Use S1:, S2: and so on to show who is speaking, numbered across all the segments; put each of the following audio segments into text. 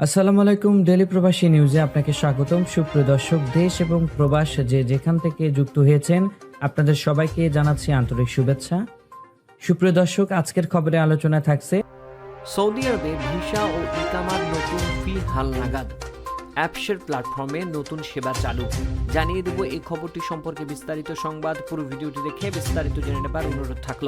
S1: আসসালামু আলাইকুম ডেলি প্রবাসী নিউজে আপনাকে স্বাগতম। সুপ্রিয় দর্শক, দেশ এবং প্রবাস যে যেখান থেকে যুক্ত হয়েছেন, আপনাদের সবাইকে জানাচ্ছি আন্তরিক শুভেচ্ছা। সুপ্রিয় দর্শক, আজকের খবরে আলোচনা থাকছে
S2: সৌদি আরবে ভিসা ও ইকামার নতুন ফি হালনাগাদ অ্যাপসের প্ল্যাটফর্মে নতুন সেবা চালু। জানিয়ে দেব এই খবরটি সম্পর্কে বিস্তারিত সংবাদ। পুরো ভিডিওটি দেখে বিস্তারিত জেনে নেবার অনুরোধ থাকল।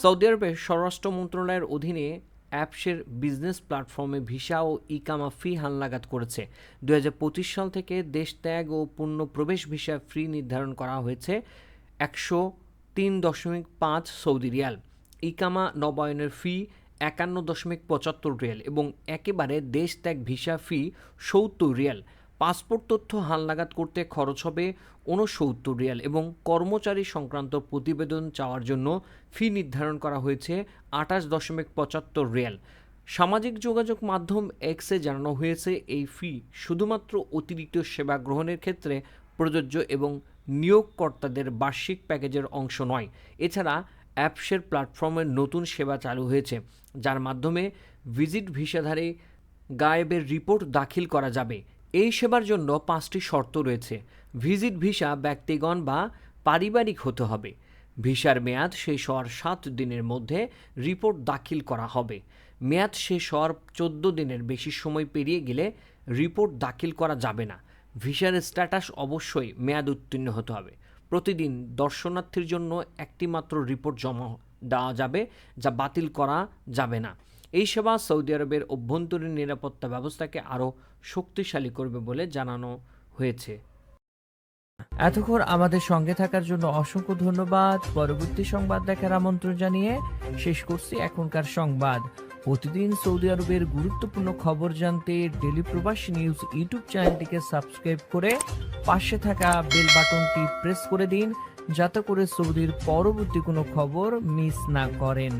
S2: সৌদি আরবের স্বরাষ্ট্র মন্ত্রণালয়ের অধীনে অ্যাপসের বিজনেস প্ল্যাটফর্মে ভিসা ও ইকামা ফি হালনাগাদ করেছে। দু পঁচিশ সাল থেকে দেশ ত্যাগ ও পূর্ণ প্রবেশ ভিসা ফি নির্ধারণ করা হয়েছে একশো তিন দশমিক পাঁচ সৌদি রিয়াল। ইকামা নবায়নের ফি একান্ন দশমিক পঁচাত্তর রিয়াল এবং একেবারে দেশ ত্যাগ ভিসা ফি সত্তর রিয়াল। পাসপোর্ট তথ্য হালনাগাদ করতে খরচ হবে ঊনসত্তর রিয়াল এবং কর্মচারী সংক্রান্ত প্রতিবেদন চাওয়ার জন্য ফি নির্ধারণ করা হয়েছে আঠাশ দশমিক পঁচাত্তর রিয়াল। সামাজিক যোগাযোগ মাধ্যম এক্সে জানানো হয়েছে এই ফি শুধুমাত্র অতিরিক্ত সেবা গ্রহণের ক্ষেত্রে প্রযোজ্য এবং নিয়োগকর্তাদের বার্ষিক প্যাকেজের অংশ নয়। এছাড়া অ্যাপসের প্ল্যাটফর্মের নতুন সেবা চালু হয়েছে, যার মাধ্যমে ভিজিট ভিসাধারী গায়েবের রিপোর্ট দাখিল করা যাবে। এই সেবার জন্য পাঁচটি শর্ত রয়েছে। ভিজিট ভিসা ব্যক্তিগণ বা পারিবারিক হতে হবে। ভিসার মেয়াদ শেষ হওয়ার সাত দিনের মধ্যে রিপোর্ট দাখিল করা হবে। মেয়াদ শেষ হওয়ার চোদ্দ দিনের বেশি সময় পেরিয়ে গেলে রিপোর্ট দাখিল করা যাবে না। ভিসার স্ট্যাটাস অবশ্যই মেয়াদ উত্তীর্ণ হতে হবে। প্রতিদিন দর্শনার্থীর জন্য একটি মাত্র রিপোর্ট জমা দেওয়া যাবে, যা বাতিল করা যাবে না। এই সেবা সৌদি আরবের অভ্যন্তরীণ নিরাপত্তা ব্যবস্থাকে আরও শক্তিশালী করবে বলে জানানো হয়েছে।
S1: এতক্ষণ আমাদের সঙ্গে থাকার জন্য অসংখ্য ধন্যবাদ। পরবর্তী সংবাদ দেখার আমন্ত্রণ জানিয়ে শেষ করছি এখনকার সংবাদ। প্রতিদিন সৌদি আরবের গুরুত্বপূর্ণ খবর জানতে ডেলি প্রবাস নিউজ ইউটিউব চ্যানেলটিকে সাবস্ক্রাইব করে পাশে থাকা বেল বাটনটি প্রেস করে দিন, যাতে করে সৌদির পরবর্তী কোনো খবর মিস না করেন।